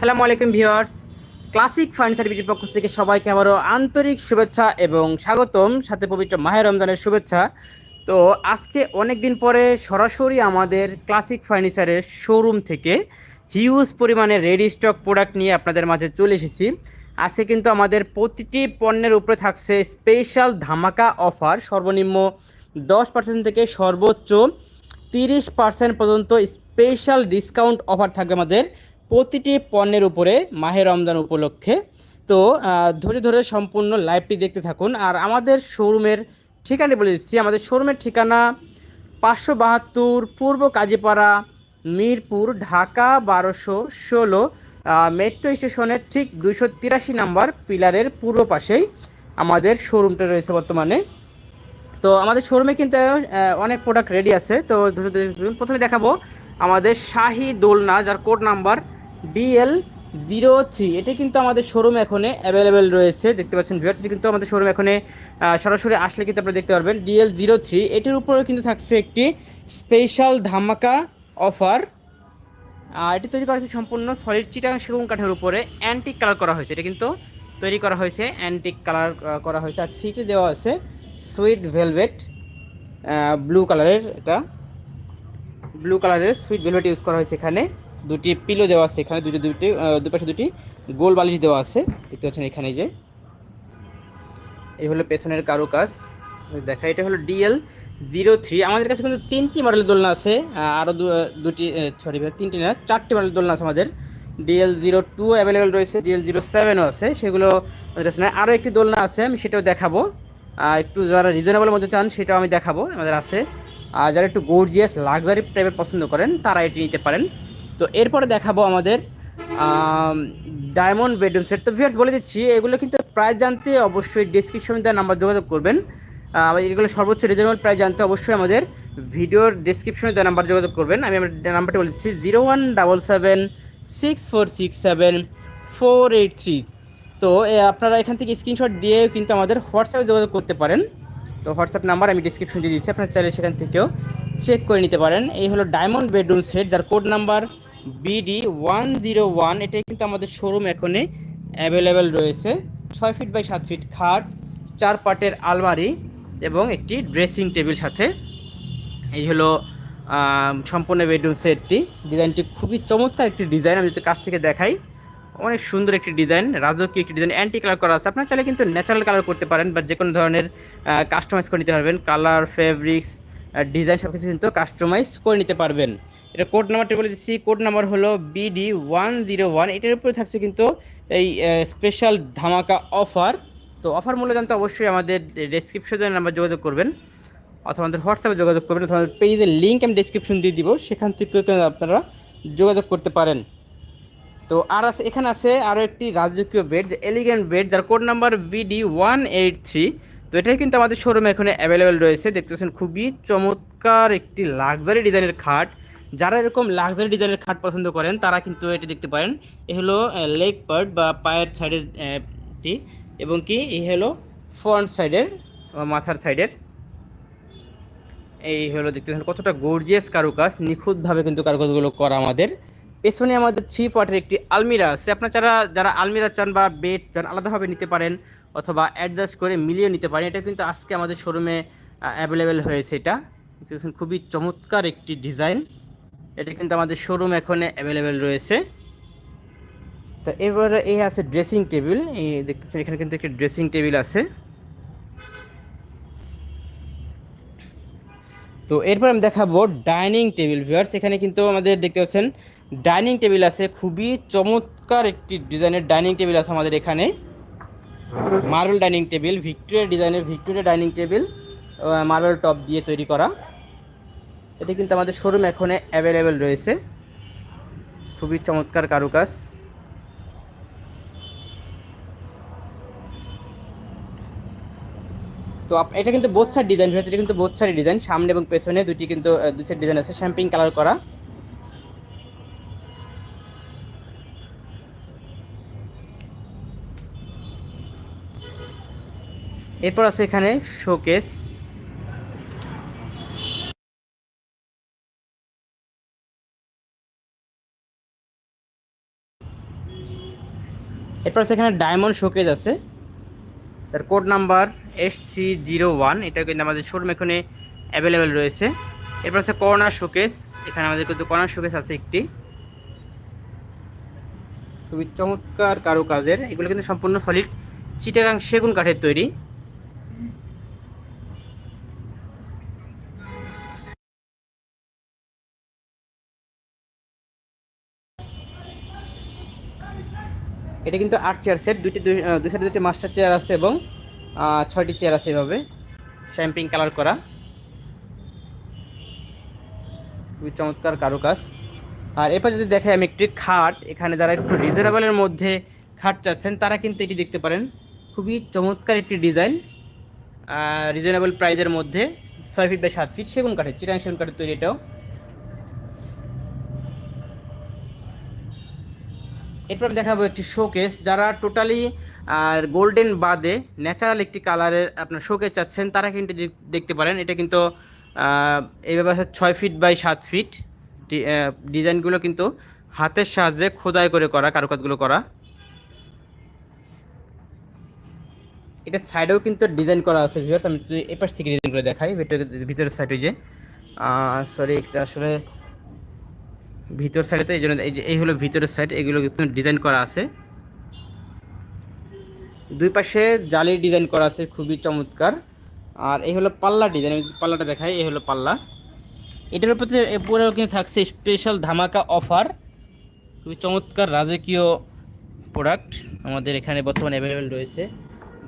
আসসালামু আলাইকুম viewers. Classic furniture বিটির পক্ষ থেকে সবাইকে আবারও আন্তরিক শুভেচ্ছা এবং স্বাগতম, সাথে পবিত্র মাহের রমজানের শুভেচ্ছা। তো আজকে অনেক দিন পরে সরাসরি আমাদের ক্লাসিক ফার্নিচারের শোরুম থেকে হিউজ পরিমাণে রেডি স্টক প্রোডাক্ট নিয়ে আপনাদের মাঝে চলে এসেছি। আজকে কিন্তু আমাদের প্রতিটি পণ্যের উপরে থাকছে স্পেশাল ধামাকা অফার, সর্বনিম্ন দশ পার্সেন্ট থেকে সর্বোচ্চ তিরিশ পার্সেন্ট পর্যন্ত স্পেশাল ডিসকাউন্ট অফার থাকবে আমাদের প্রতিটি পণ্যের উপরে মাহে রমজান উপলক্ষে। তো ধরে ধরে সম্পূর্ণ লাইভটি দেখতে থাকুন। আর আমাদের শোরুমের ঠিকানা বলে দিচ্ছি। আমাদের শোরুমের ঠিকানা পাঁচশো বাহাত্তর পূর্ব কাজীপাড়া, মিরপুর, ঢাকা বারোশো ষোলো মেট্রো স্টেশনের ঠিক দুশো তিরাশি নাম্বার পিলারের পূর্ব পাশেই আমাদের শোরুমটা রয়েছে বর্তমানে। তো, আমাদের শোরুমে কিন্তু অনেক প্রোডাক্ট রেডি আছে। তো। প্রথমে দেখাবো আমাদের শাহি দোলনা, যার code number DL zero three এটি কিন্তু আমাদের শোরুম এখন অ্যাভেলেবেল রয়েছে, দেখতে পাচ্ছেন ভিউয়ার্স এটি কিন্তু আমাদের শোরুম এখানে সরাসরি আসলে কিন্তু আপনারা দেখতে পারবেন। ডিএল জিরো থ্রি এটির উপরে কিন্তু থাকছে একটি স্পেশাল ধামাকা অফার এটি তৈরি করা হয়েছে সম্পূর্ণ সলিড চিটাং সেগুন কাঠের উপরে অ্যান্টিক কালার করা হয়েছে। এটা কিন্তু তৈরি করা হয়েছে অ্যান্টিক কালার করা হয়েছে। আর সিটে দেওয়া আছে সুইট ভেলভেট ব্লু কালারের এটা ব্লু কালারের সুইট ভেলভেট ইউজ করা হয়েছে এখানে। দুটি পিলো দেওয়া আছে এখানে, দুটি দুটি দুপাশে দুটি গোল বালিশ দেওয়া আছে। দেখতে পাচ্ছেন এখানে যে। এই হলো পেছনের কারু কাজ দেখা, এটা হলো ডিএল জিরো থ্রি। আমাদের কাছে কিন্তু তিনটি মডেলের দোলনা আছে। আরও দুটি সরি তিনটি না, চারটি মডেলের দোলনা আছে আমাদের। ডিএল জিরো টু অ্যাভেলেবেল রয়েছে, ডিএল জিরো সেভেনও আছে। সেগুলো আরও একটি দোলনা আছে, আমি সেটাও দেখাবো। একটু যারা রিজনেবল মধ্যে চান, সেটাও আমি দেখাবো। আমাদের আছে। আর যারা একটু গোর্জিয়াস লাক্সারি টাইপের পছন্দ করেন, তারা এটি নিতে পারেন। তো এরপরে দেখাবো আমাদের ডায়মন্ড বেডরুম সেট তো ভিউয়ার্স বলে দিচ্ছি, এগুলো কিন্তু প্রাইস জানতে অবশ্যই ডিসক্রিপশনে দেওয়া নাম্বার যোগাযোগ করবেন। এগুলো সর্বোচ্চ রিজনেবল প্রাইস জানতে অবশ্যই আমাদের ভিডিওর ডিসক্রিপশনে দেওয়া নাম্বার যোগাযোগ করবেন। আমি আমার নাম্বারটা বলে দিচ্ছি zero one double seven six four six seven four eight three তো আপনারা এখান থেকে স্ক্রিনশট দিয়ে কিন্তু আমাদের হোয়াটসঅ্যাপে যোগাযোগ করতে পারেন। তো হোয়াটসঅ্যাপ নাম্বার আমি ডিসক্রিপশন দিয়ে দিচ্ছি আপনারা চাইলে সেখান থেকেও চেক করে নিতে পারেন। এই হলো ডায়মন্ড বেডরুম সেট যার code number BD one zero one এটাই কিন্তু আমাদের শোরুম এখনই অ্যাভেলেবেল রয়েছে। ছয় ফিট বাই সাত ফিট খাট, চার পাটের আলমারি এবং একটি ড্রেসিং টেবিল সাথে। এই হলো সম্পূর্ণ বেডরুম সেটটি ডিজাইনটি খুবই চমৎকার একটি ডিজাইন আমি যদি কাছ থেকে দেখাই, অনেক সুন্দর একটি ডিজাইন রাজকীয় একটি ডিজাইন অ্যান্টি কালার করা আছে। আপনারা চাইলে কিন্তু ন্যাচারাল কালার করতে পারেন বা যে কোনো ধরনের কাস্টমাইজ করে নিতে পারবেন। কালার ফেব্রিক্স ডিজাইন সব কিছু কিন্তু কাস্টমাইজ করে নিতে পারবেন। এটা কোড নাম্বারটি বলে দিচ্ছি কোড নাম্বার হলো বিডি ওয়ান জিরো ওয়ান এটার উপরে থাকছে কিন্তু এই স্পেশাল ধামাকা অফার তো অফার মূল্য জানতে অবশ্যই আমাদের ডেসক্রিপশনে নাম্বার যোগাযোগ করবেন, অথবা আমাদের হোয়াটসঅ্যাপে যোগাযোগ করবেন, অথবা আমাদের পেজের লিঙ্ক আমি ডিসক্রিপশন দিয়ে দিব, সেখান থেকে কিন্তু আপনারা যোগাযোগ করতে পারেন। তো আর আছে, এখানে আছে আরও একটি রাজকীয় বেড এলিগেন্ট বেড যার code number BD one eight three তো এটাই কিন্তু আমাদের শোরুমে এখানে অ্যাভেলেবেল রয়েছে দেখতে পাচ্ছেন খুবই চমৎকার একটি লাক্সারি ডিজাইনের খাট। যারা এরকম লাক্সারি ডিজাইনের খাট পছন্দ করেন, তারা কিন্তু এটি দেখতে পারেন। এ হলো লেগ পার্ট বা পায়ের সাইডের টি এবং কি এই হলো ফ্রন্ট সাইডের মাথার সাইডের এই হলো দেখতে পাচ্ছেন কতটা গর্জিয়াস কারুকাজ, নিখুঁতভাবে কিন্তু কারুকাজগুলো করা আমাদের। পেছনে আমাদের থ্রি পার্টের একটি আলমিরা আছে। আপনার যারা যারা আলমিরা চান বা বেড চান, আলাদাভাবে নিতে পারেন অথবা অ্যাডজাস্ট করে মিলিয়ে নিতে পারেন। এটা কিন্তু আজকে আমাদের শোরুমে অ্যাভেলেবেল হয়েছে এটা। খুবই চমৎকার একটি ডিজাইন এটা কিন্তু আমাদের শোরুম এখন অ্যাভেলেবেল রয়েছে। তো এবারে এই আছে ড্রেসিং টেবিল এই দেখতেছেন এখানে কিন্তু একটি ড্রেসিং টেবিল আছে। তো এরপর আমি দেখাবো ডাইনিং টেবিল ভিউয়ার্স এখানে কিন্তু আমাদের দেখতে পাচ্ছেন ডাইনিং টেবিল আছে, খুবই চমৎকার একটি ডিজাইনের ডাইনিং টেবিল আছে আমাদের এখানে। মার্বেল ডাইনিং টেবিল ভিক্টোরিয়া ডিজাইনের Victoria dining table marble top দিয়ে তৈরি করা। এটি কিন্তু আমাদের শোরুম এখন অ্যাভেলেবেল রয়েছে। খুবই চমৎকার কারুকাজ। তো এটা কিন্তু বোচ্ছার ডিজাইন হয়েছে, এটা কিন্তু বোচ্ছারি ডিজাইন সামনে এবং পেছনে দুটি কিন্তু দুই সেট ডিজাইন আছে শ্যাম্পিং কালার করা। এরপর আছে এখানে শোকেস এরপর সেখানে এখানে ডায়মন্ড শোকেজ আছে। তার code number S C zero one এটা কিন্তু আমাদের শোরুম এখানে অ্যাভেলেবেল রয়েছে। এরপর আছে কর্নার শোকেস এখানে আমাদের কিন্তু কর্নার শোকেস আছে একটি। খুবই চমৎকার কারুকাজের, এগুলো কিন্তু সম্পূর্ণ সলিড চিটাগাং সেগুন কাঠের তৈরি। এটা কিন্তু আট চেয়ার সেট দুইটি, দুই সাইডে দুটি মাস্টার চেয়ার আছে এবং ছয়টি চেয়ার আছে এভাবে শ্যাম্পিং কালার করা। খুবই চমৎকার কারুকাজ। আর এরপর যদি দেখে আমি একটি খাট, এখানে যারা একটু রিজনেবলের মধ্যে খাট চাচ্ছেন, তারা কিন্তু এটি দেখতে পারেন। খুবই চমৎকার একটি ডিজাইন রিজনেবল প্রাইজের মধ্যে, ছয় ফিট বাই সাত ফিট সেগুন কাঠের চিটাং সেগুন কাঠের তৈরি এটাও। এরপর আমি দেখাবো একটি শোকেস যারা টোটালি আর গোল্ডেন বাদে ন্যাচারাল একটি কালারের আপনার শোকেস চাচ্ছেন, তারা কিন্তু দেখতে পারেন, এটা কিন্তু এইভাবে আছে ছয় ফিট বাই সাত ফিট ডিজাইনগুলো কিন্তু হাতের সাহায্যে খোদাই করে করা, কারুকাজগুলো করা। এটা সাইডেও কিন্তু ডিজাইন করা আছে ভিউয়ার্স আমি এপাশ থেকে ডিজাইন করে দেখাই, ভিতরে ভিতরের সাইডে যে সরি এটা আসলে ভিতর সাইডে তো এই জন্য এই হলো ভিতরের সাইড এগুলো কিন্তু ডিজাইন করা আছে। দুই পাশে জালির ডিজাইন করা আছে, খুবই চমৎকার। আর এই হলো পাল্লা ডিজাইন আমি পাল্লাটা দেখাই, এই হলো পাল্লা। এটার উপরে পুরো কিন্তু থাকছে স্পেশাল ধামাকা অফার খুবই চমৎকার রাজকীয় প্রোডাক্ট আমাদের এখানে বর্তমানে অ্যাভেলেবেল রয়েছে।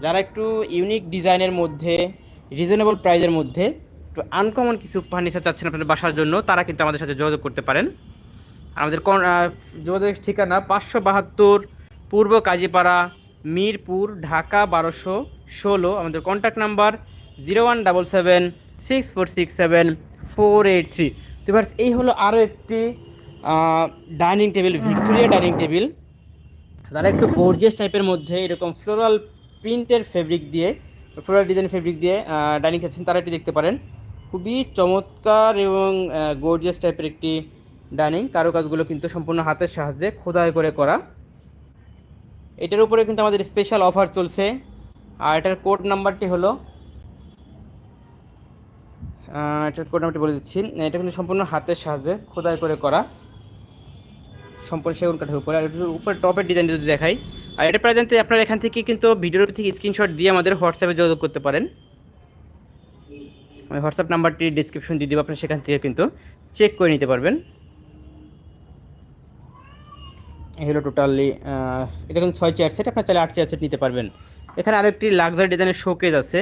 যারা একটু ইউনিক ডিজাইনের মধ্যে রিজনেবল প্রাইজের মধ্যে, একটু আনকমন কিছু ফার্নিচার চাচ্ছেন আপনাদের বাসার জন্য, তারা কিন্তু আমাদের সাথে যোগাযোগ করতে পারেন। আমাদের যোগাযোগের ঠিকানা পাঁচশো বাহাত্তর পূর্ব কাজীপাড়া, মিরপুর, ঢাকা বারোশো ষোলো। আমাদের contact number zero one double seven six four six seven four eight three তো এই হলো আরও একটি dining table Victoria dining table যারা একটু গর্জিয়াস টাইপের মধ্যে এরকম ফ্লোরাল প্রিন্টের ফেব্রিক দিয়ে ফ্লোরাল ডিজাইন ফেব্রিক দিয়ে ডাইনিং চাচ্ছেন তারা এটি দেখতে পারেন। খুবই চমৎকার এবং গর্জিয়াস টাইপের একটি ডাইনিং, কারুকাজগুলো কিন্তু সম্পূর্ণ হাতের সাহায্যে খোদাই করে করা। এটার উপরে কিন্তু আমাদের স্পেশাল অফার চলছে। আর এটার কোড নাম্বারটি হলো এটার কোড নাম্বারটি বলে দিচ্ছি। এটা কিন্তু সম্পূর্ণ হাতের সাহায্যে খোদাই করে করা। সম্পূর্ণ সেগুন কাঠের উপরে। আর এটার উপরে টপের ডিজাইন যদি দেখাই, আর এটা প্রায় জানতে আপনারা এখান থেকে কিন্তু ভিডিওর থেকে স্ক্রিনশট দিয়ে আমাদের হোয়াটসঅ্যাপে যোগাযোগ করতে পারেন। আমি হোয়াটসঅ্যাপ নাম্বারটি ডিসক্রিপশন দিয়ে দেবো আপনারা সেখান থেকে কিন্তু চেক করে নিতে পারবেন। হলো টোটালি এটা কিন্তু ছয় চেয়ার সেট আপনার চাইলে আট চেয়ার সেট নিতে পারবেন। এখানে আরও একটি লাক্সারি ডিজাইনের শোকেজ আছে।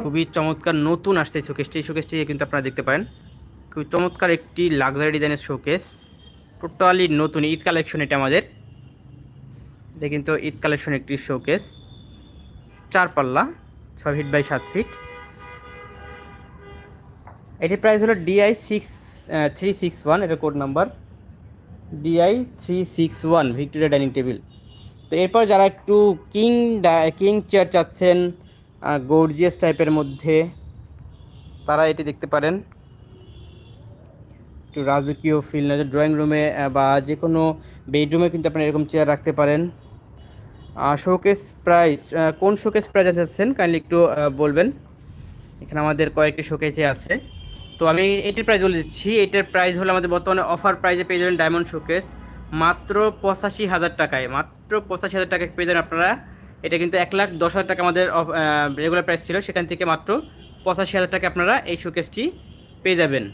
খুবই চমৎকার নতুন আসছে শোকেসটি এই শোকেসটি কিন্তু আপনারা দেখতে পারেন। খুবই চমৎকার একটি লাক্সারি ডিজাইনের শোকেস টোটালি নতুন, ঈদ কালেকশন এটা আমাদের। এটা কিন্তু ঈদ কালেকশন একটি শোকেস চার পাল্লা, ছয় ফিট বাই সাত ফিট এটির প্রাইস হলো DI six three six one এটা code number DI three six one Victoria dining table তো এরপর যারা একটু কিং কিং চেয়ার চাচ্ছেন গর্জিয়াস টাইপের মধ্যে, তারা এটি দেখতে পারেন। একটু রাজকীয় ফিল না ড্রয়িং রুমে বা যে কোনো বেডরুমে কিন্তু আপনারা এরকম চেয়ার রাখতে পারেন। শোকেস প্রাইস কোন শোকেস প্রাইস চাচ্ছেন কাইন্ডলি একটু বলবেন। এখানে আমাদের কয়েকটি শোকেসে আছে। তো আমি এটির প্রাইস বলে দিচ্ছি। এটার প্রাইস হলো আমাদের বর্তমানে অফার প্রাইসে পেয়ে যাবেন ডায়মন্ড শোকেস মাত্র পঁচাশি হাজার টাকায়, মাত্র পঁচাশি হাজার টাকায় পেয়ে যাবেন আপনারা। এটা কিন্তু এক লাখ দশ হাজার টাকা আমাদের রেগুলার প্রাইস ছিল। সেখান থেকে মাত্র পঁচাশি হাজার টাকা আপনারা এই শোকেসটি পেয়ে যাবেন।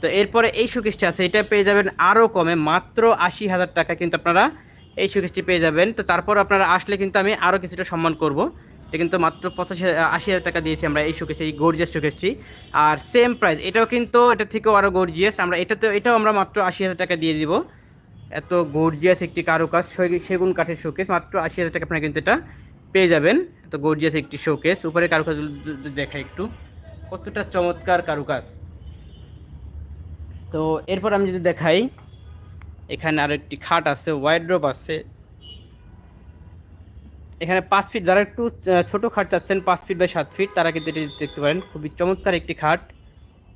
তো এরপরে এই শোকেসটি আছে। এটা পেয়ে যাবেন আরও কমে, মাত্র আশি হাজার টাকা কিন্তু আপনারা এই শোকেসটি পেয়ে যাবেন। তো তারপর আপনারা আসলে কিন্তু আমি আরও কিছুটা সম্মান করব। এটা কিন্তু মাত্র পঁচাশি আশি হাজার টাকা দিয়েছি আমরা এই শোকেস এই গর্জিয়াস শোকেসটি আর সেম প্রাইস এটাও কিন্তু, এটা থেকেও আরও গর্জিয়াস আমরা এটাতে এটাও আমরা মাত্র আশি হাজার টাকা দিয়ে দিব। এত গর্জিয়াস একটি কারুকাজ সেগুন কাঠের শোকেস মাত্র আশি হাজার টাকা আপনারা কিন্তু এটা পেয়ে যাবেন। এত গর্জিয়াস একটি শোকেস উপরে কারুকাজ দেখা একটু। কতটা চমৎকার কারুকাজ। তো এরপর আমি যদি দেখাই, এখানে আরও একটি খাট আছে ওয়াইড্রোপ আছে। এখানে পাঁচ ফিট যারা একটু ছোট খাট চাচ্ছেন, পাঁচ ফিট বাই সাত ফিট তারা কিন্তু এটি দেখতে পারেন। খুবই চমৎকার একটি খাট।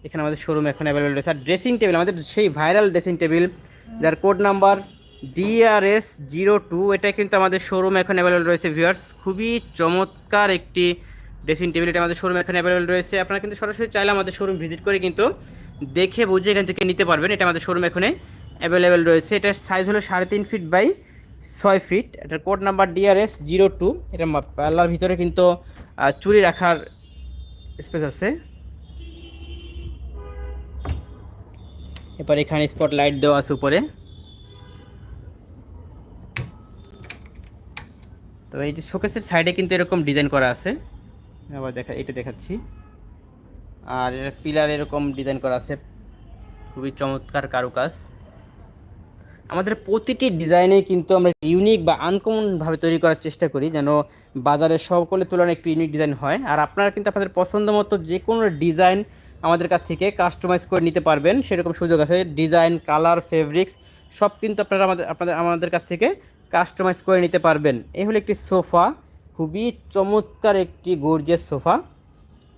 এখানে আমাদের শোরুম এখন অ্যাভেলেবল রয়েছে। আর ড্রেসিং টেবিল আমাদের সেই ভাইরাল ড্রেসিং টেবিল যার code number DRS zero two এটা কিন্তু আমাদের শোরুম এখন অ্যাভেলেবল রয়েছে ভিউয়ার্স খুবই চমৎকার একটি ড্রেসিং টেবিল এটা আমাদের শোরুম এখন অ্যাভেলেবল রয়েছে। আপনারা কিন্তু সরাসরি চাইলে আমাদের শোরুম ভিজিট করে কিন্তু দেখে বুঝে এখান থেকে নিতে পারবেন। এটা আমাদের শোরুম এখানে অ্যাভেলেবেল রয়েছে। এটার সাইজ হলো সাড়ে তিন ফিট বাই ছয় ফিট এটার code number DRS zero two এটা পাল্লার ভিতরে কিন্তু চুরি রাখার স্পেস আছে। এবার এখানে স্পট লাইট দেওয়া আছে উপরে। তো এই যে শোকেসের সাইডে কিন্তু এরকম ডিজাইন করা আছে। আবার দেখা, এটা দেখাচ্ছি। আর এর পিলার এরকম ডিজাইন করা আছে। খুবই চমৎকার কারুকাজ। আমাদের প্রতিটি ডিজাইনে কিন্তু আমরা ইউনিক বা আনকমনভাবে তৈরি করার চেষ্টা করি, যেন বাজারে সকলের তুলনায় একটু ইউনিক ডিজাইন হয়। আর আপনারা কিন্তু আপনাদের পছন্দ মতো যে কোনো ডিজাইন আমাদের কাছ থেকে কাস্টমাইজ করে নিতে পারবেন, সেরকম সুযোগ আছে। ডিজাইন কালার ফেব্রিক্স সব কিন্তু আপনারা আমাদের, আপনাদের, আমাদের কাছ থেকে কাস্টমাইজ করে নিতে পারবেন। এই হলো একটি সোফা, খুবই চমৎকার একটি গর্জিয়াস সোফা।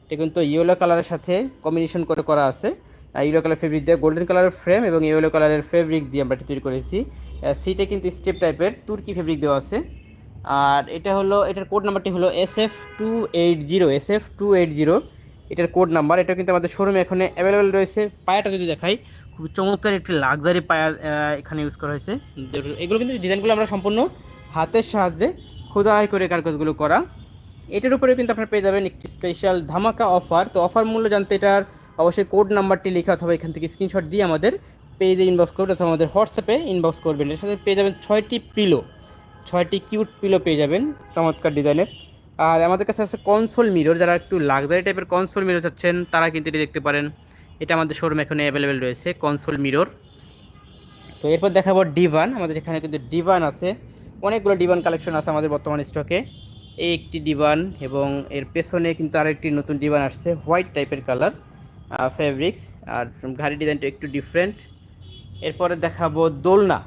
এটা কিন্তু ইয়েলো কালারের সাথে কম্বিনেশন করে করা আছে। ইয়েলো কালার ফেব্রিক দিয়ে গোল্ডেন কালারের ফ্রেম এবং ইয়েলো কালারের ফেব্রিক দিয়ে আমরা তৈরি করেছি। সিটে কিন্তু স্টেপ টাইপের তুর্কি ফেব্রিক দেওয়া আছে। আর এটা হলো, এটার কোড নাম্বারটি হলো S F two eight zero S F two eight zero এটার কোড নাম্বার এটা কিন্তু আমাদের শোরুমে এখানে অ্যাভেলেবেল রয়েছে। পায়াটা যদি দেখাই খুব চমৎকার একটি লাক্সারি পায়া এখানে ইউজ করা হয়েছে। এগুলো কিন্তু ডিজাইনগুলো আমরা সম্পূর্ণ হাতের সাহায্যে খোদাই করে কারকাজগুলো করা। এটার উপরেও কিন্তু আপনারা পেয়ে যাবেন একটি স্পেশাল ধামাকা অফার তো অফার মূল্য জানতে এটার অবশ্যই কোড নাম্বারটি লেখা অথবা এখান থেকে স্ক্রিনশট দিয়ে আমাদের পেজে ইনবক্স করবেন অথবা আমাদের হোয়াটসঅ্যাপে ইনবক্স করবেন। এর সাথে পেয়ে যাবেন ছয়টি পিলো ছয়টি কিউট পিলো পেয়ে যাবেন, চমৎকার ডিজাইনের আর আমাদের কাছে আছে কনসোল মিরর যারা একটু লাক্সারি টাইপের কনসোল মিরর চাচ্ছেন, তারা কিন্তু এটি দেখতে পারেন। এটা আমাদের শোরুম এখানে অ্যাভেলেবেল রয়েছে কনসোল মিরর তো এরপর দেখাবো ডিভান আমাদের এখানে কিন্তু ডিভান আছে। অনেকগুলো ডিভান কালেকশন আছে আমাদের বর্তমান স্টকে এই একটি ডিভান এবং এর পেছনে কিন্তু আরেকটি নতুন ডিভান আসছে হোয়াইট টাইপের কালার ফেব্রিক্স আর ঘাড়ি ডিজাইনটা একটু ডিফারেন্ট এরপরে দেখাবো দোলনা।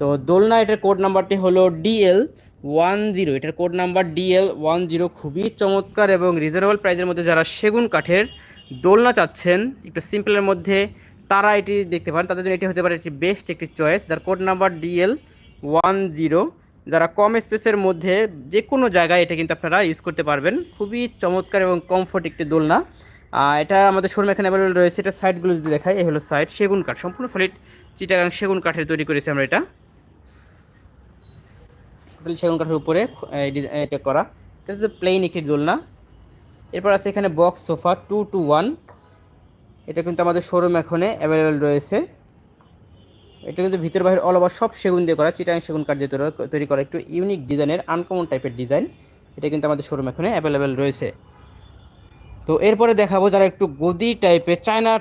তো দোলনা, এটার কোড নাম্বারটি হলো ডিএল ওয়ান জিরো এটার code number DL one zero খুবই চমৎকার এবং রিজনেবল প্রাইসের মধ্যে যারা সেগুন কাঠের দোলনা চাচ্ছেন, একটু সিম্পলের মধ্যে তারা এটি দেখতে পারেন। তাদের জন্য এটি হতে পারে একটি বেস্ট একটি চয়েস যার code number DL one zero যারা কম স্পেসের মধ্যে যে কোনো জায়গায় এটা কিন্তু আপনারা ইউজ করতে পারবেন। খুবই চমৎকার এবং কমফোর্ট একটি দোলনা। এটা আমাদের শোরুম এখানে অ্যাভেলেবল রয়েছে। এটা সাইডগুলো যদি দেখাই, এই হলো সাইড সেগুন কাঠ, সম্পূর্ণ সলিড চিটাগাং সেগুন কাঠের তৈরি করেছি আমরা এটা। সেগুন কাঠের উপরে এটা করা। এটা হচ্ছে প্লেন একটি দোলনা। এরপর আছে এখানে box sofa two two one এটা কিন্তু আমাদের শোরুম এখানে অ্যাভেলেবেল রয়েছে। এটা কিন্তু ভিতর বাইরে অল ওভার সব সেগুন দিয়ে করা চিটাং সেগুন কাঠ দিয়ে তৈরি করা একটু ইউনিক ডিজাইনের আনকমন টাইপের ডিজাইন এটা কিন্তু আমাদের শোরুম এখানে অ্যাভেলেবেল রয়েছে। তো এরপরে দেখাবো যারা একটু গদি টাইপের চায়না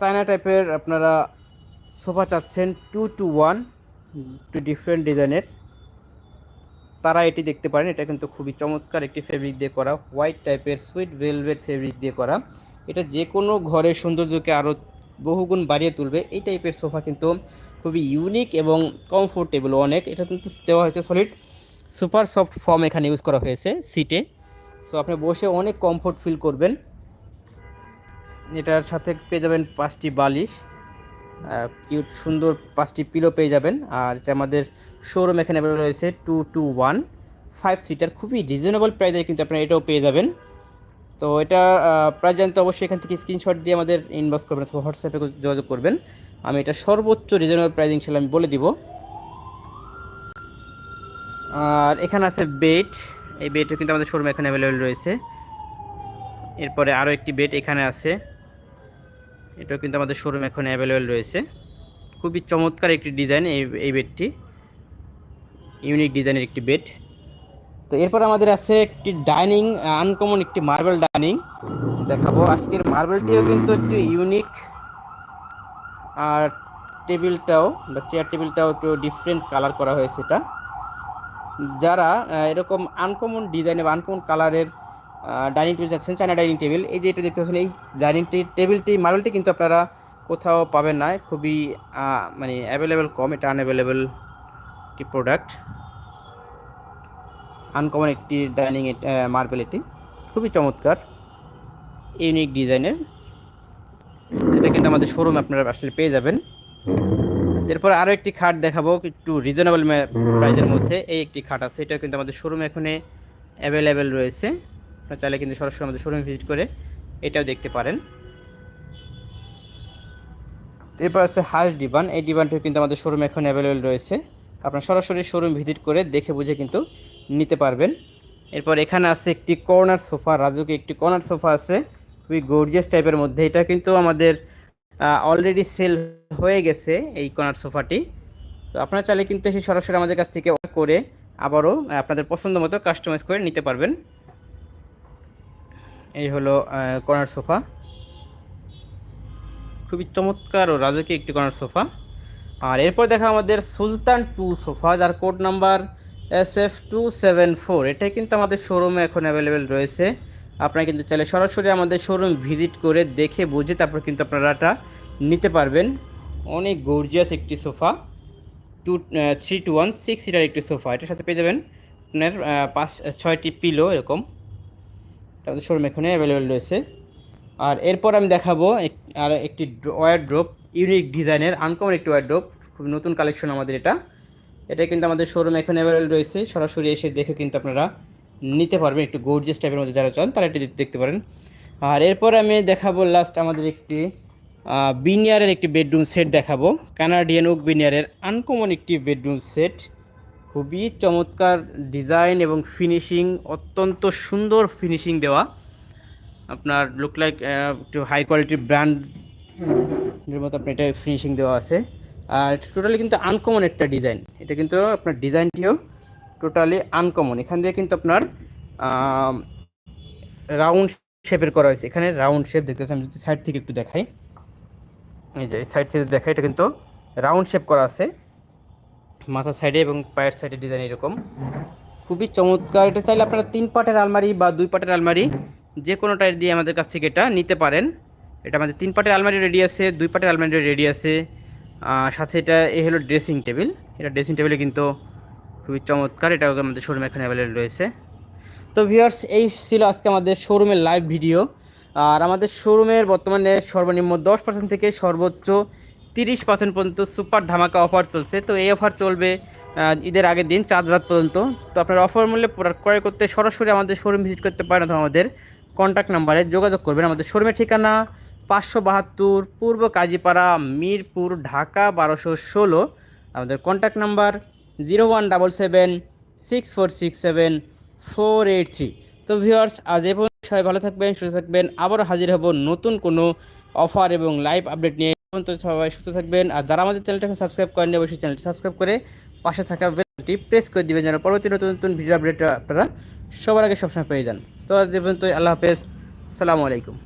চায়না টাইপের আপনারা সোফা চাচ্ছেন two two one two different ডিজাইনের তারা এটি দেখতে পারেন, এটা কিন্তু খুবই চমৎকার একটি ফেব্রিক দিয়ে করা হোয়াইট টাইপের সুইট ভেলভেট ফেব্রিক দিয়ে করা। এটা যে কোনো ঘরের সৌন্দর্যকে আরও বহুগুণ বাড়িয়ে তুলবে। এই টাইপের সোফা কিন্তু খুবই ইউনিক এবং কমফোর্টেবল অনেক। এটা কিন্তু দেওয়া হয়েছে সলিড সুপার সফট ফর্ম এখানে ইউজ করা হয়েছে সিটে সো আপনি বসে অনেক কমফোর্ট ফিল করবেন। এটার সাথে পেয়ে যাবেন পাঁচটি বালিশ। কিউট সুন্দর পাঁচটি পিলো পেয়ে যাবেন। আর এটা আমাদের শোরুম এখানে রয়েছে two two one five seater খুবই রিজনেবল প্রাইসে কিন্তু আপনারা এটাও পেয়ে যাবেন। তো এটা প্রাইস জানতে অবশ্যই এখান থেকে স্ক্রিনশট দিয়ে আমাদের ইনবক্স করবেন অথবা হোয়াটসঅ্যাপে যোগাযোগ করবেন। আমি এটা সর্বোচ্চ রিজনেবল প্রাইস ইনশাল্লাহ আমি বলে দিব। আর এখানে আছে বেড এই বেডও কিন্তু আমাদের শোরুমে এখানে অ্যাভেলেবেল রয়েছে। এরপরে আরও একটি বেড এখানে আছে। এটাও কিন্তু আমাদের শোরুম এখন অ্যাভেলেবেল রয়েছে। খুবই চমৎকার একটি ডিজাইন এই এই বেডটি ইউনিক ডিজাইনের একটি বেড তো এরপর আমাদের আছে একটি ডাইনিং আনকমন একটি মার্বেল ডাইনিং দেখাবো আজকের মার্বেলটিও কিন্তু একটু ইউনিক আর টেবিলটাও বা চেয়ার টেবিলটাও একটু ডিফারেন্ট কালার করা হয়েছে এটা। যারা এরকম আনকমন ডিজাইন বা আনকমন কালারের ডাইনিং টেবিল যাচ্ছেন চায়না ডাইনিং টেবিল এই যে এটা দেখতে পাচ্ছেন, এই ডাইনিং টেবিলটি মার্বেলটি কিন্তু আপনারা কোথাও পাবেন না, খুবই মানে অ্যাভেলেবেল কম, এটা আনঅ্যাভেলেবেল একটি প্রোডাক্ট আনকমন একটি ডাইনিং মার্বেল এটি, খুবই চমৎকার ইউনিক ডিজাইনের এটা কিন্তু আমাদের শোরুম আপনারা আসলে পেয়ে যাবেন। এরপর আরও একটি খাট দেখাবো একটু রিজনেবল প্রাইসের মধ্যে। এই একটি খাট আছে এটা কিন্তু আমাদের শোরুমে এখানে অ্যাভেলেবেল রয়েছে। আপনারা চাইলে কিন্তু সরাসরি আমাদের শোরুমে ভিজিট করে এটাও দেখতে পারেন। এরপর আছে হাঁস ডিবান এই ডিবানটিও কিন্তু আমাদের শোরুমে এখন অ্যাভেলেবেল রয়েছে। আপনার সরাসরি শোরুম ভিজিট করে দেখে বুঝে কিন্তু নিতে পারবেন। এরপর এখানে আছে একটি কর্নার সোফা রাজুকে একটি কর্নার সোফা আছে। খুবই গর্জিয়াস টাইপের মধ্যে। এটা কিন্তু আমাদের অলরেডি সেল হয়ে গেছে এই কর্নার সোফাটি তো আপনারা চাইলে কিন্তু এসে সরাসরি আমাদের কাছ থেকে অর্ডার করে আবারও আপনাদের পছন্দ মতো কাস্টমাইজ করে নিতে পারবেন। এই হলো কর্নার সোফা খুবই চমৎকার ও রাজকীয় একটি কর্নার সোফা আর এরপর দেখা আমাদের সুলতান টু সোফা যার code number S F two seven four এটাই কিন্তু আমাদের শোরুমে এখন অ্যাভেলেবেল রয়েছে। আপনারা কিন্তু চাইলে সরাসরি আমাদের শোরুম ভিজিট করে দেখে বুঝে তারপর কিন্তু আপনারা এটা নিতে পারবেন। অনেক গর্জিয়াস একটি sofa two three two one six seater একটি সোফা এটার সাথে পেয়ে যাবেন আপনার পাঁচ ছয়টি পিলো এরকম। আমাদের শোরুম এখানে অ্যাভেলেবেল রয়েছে। আর এরপর আমি দেখাবো আর একটি ওয়ারড্রোপ ইউনিক ডিজাইনের আনকমন একটি ওয়ারড্রোপ খুব নতুন কালেকশন আমাদের এটা। এটা কিন্তু আমাদের শোরুম এখন অ্যাভেলেবেল রয়েছে। সরাসরি এসে দেখে কিন্তু আপনারা নিতে পারবেন, একটু গোর্জিয়াস টাইপের মধ্যে যারা চান তারা এটি দেখতে পারেন। আর এরপর আমি দেখাবো লাস্ট আমাদের একটি বিনিয়ারের একটি বেডরুম সেট দেখাবো। কানাডিয়ান ওক বিনিয়ারের আনকমন একটি বেডরুম সেট খুবই চমৎকার ডিজাইন এবং ফিনিশিং অত্যন্ত সুন্দর ফিনিশিং দেওয়া। আপনার লুক লাইক একটু হাই কোয়ালিটির ব্র্যান্ডের মতো আপনার এটা ফিনিশিং দেওয়া আছে। আর টোটালি কিন্তু আনকমন একটা ডিজাইন এটা কিন্তু আপনার ডিজাইনটিও টোটালি আনকমন এখান দিয়ে কিন্তু আপনার রাউন্ড শেপের করা হয়েছে। এখানে রাউন্ড শেপ দেখতে আমি যদি সাইড থেকে একটু দেখাই। এই যে সাইড থেকে দেখাই, এটা কিন্তু রাউন্ড শেপ করা আছে। মাথার সাইডে এবং পায়ের সাইডে ডিজাইন এরকম। খুবই চমৎকার। এটা চাইলে আপনারা তিন পাটের আলমারি বা দুই পাটের আলমারি যে কোনো টাইপ দিয়ে আমাদের কাছ থেকে এটা নিতে পারেন। এটা আমাদের তিন পাটের আলমারি রেডি আছে, দুই পাটের আলমারি রেডি আছে। সাথে এটা, এই হলো ড্রেসিং টেবিল এটা ড্রেসিং টেবিলে কিন্তু খুবই চমৎকার, এটা আমাদের শোরুমে এখানে অ্যাভেলেবল রয়েছে। তো ভিউয়ার্স এই ছিল আজকে আমাদের শোরুমের লাইভ ভিডিও আর আমাদের শোরুমের বর্তমানে সর্বনিম্ন দশ পার্সেন্ট থেকে সর্বোচ্চ তিরিশ পার্সেন্ট পর্যন্ত সুপার ধামাকা অফার চলছে। তো এই অফার চলবে ঈদের আগের দিন, চাঁদ রাত পর্যন্ত। তো আপনার অফার মূল্যে প্রোডাক্ট ক্রয় করতে সরাসরি আমাদের শোরুম ভিজিট করতে পারেন অথবা আমাদের কন্ট্যাক্ট নাম্বারে যোগাযোগ করবেন। আমাদের শোরুমের ঠিকানা পাঁচশো বাহাত্তর, পূর্ব কাজীপাড়া, মিরপুর, ঢাকা, বারোশো ষোলো। আমাদের contact number zero one double seven six four six seven four eight three. তো ভিউয়ার্স, আজ এ পর্যন্ত সবাই ভালো থাকবেন, সুস্থ থাকবেন। আবারও হাজির হব নতুন কোনো অফার এবং লাইভ আপডেট নিয়ে। পর্যন্ত সবাই সুস্থ থাকবেন। আর যারা আমাদের চ্যানেলটাকে সাবস্ক্রাইব করেন অবশ্যই চ্যানেলটি সাবস্ক্রাইব করে পাশে থাকা বেলটি প্রেস করে দিবেন, যেন পরবর্তী নতুন নতুন ভিডিও আপডেট আপনারা সবার আগে সবসময় পেয়ে যান। তো আজ পর্যন্ত আল্লাহ হাফেজ। সালামু আলাইকুম।